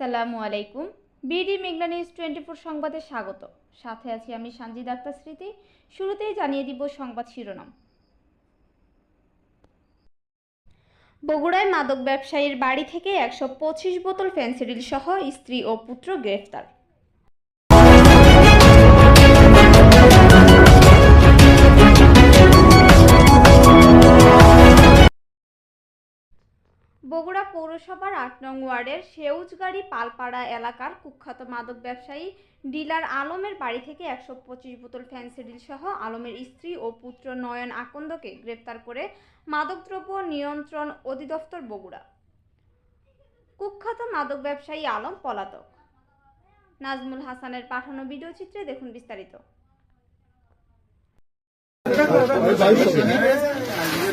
আসসালামু আলাইকুম। বিডি মেঘনা নিউজ টোয়েন্টি ফোর সংবাদে স্বাগত। সাথে আছি আমি সানজিদ আক্তার স্মৃতি। শুরুতেই জানিয়ে দিব সংবাদ শিরোনাম। বগুড়ায় মাদক ব্যবসায়ীর বাড়ি থেকে একশো পঁচিশ বোতল ফেন্সিডিল সহ স্ত্রী ও পুত্র গ্রেফতার। বগুড়া পৌরসভার আট নং ওয়ার্ডের সেউজগাড়ি পালপাড়া এলাকার কুখ্যাত মাদক ব্যবসায়ী ডিলার আলমের বাড়ি থেকে একশো পঁচিশ বোতল ফ্যান্সিডিল সহ আলমের স্ত্রী ও পুত্র নয়ন আকন্দকে গ্রেপ্তার করে মাদকদ্রব্য নিয়ন্ত্রণ অধিদপ্তর বগুড়া। কুখ্যাত মাদক ব্যবসায়ী আলম পলাতক। নাজমুল হাসানের পাঠানো ভিডিও চিত্রে দেখুন বিস্তারিত।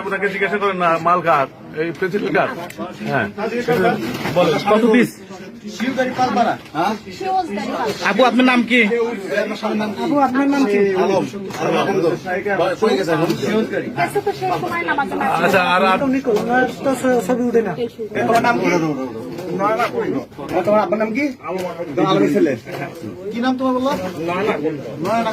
আপনাকে জিজ্ঞাসা করেন না মাল কার এই পেন্সিল কার হ্যাঁ কত পিস আপু আপনার নাম কি? আপু আপনার নাম কি? আচ্ছা আর ছবি উঠে না তোমার নাম কি তোমার আপনার নাম কি? আলমের ছেলে কি নাম তোমার বলল নয়না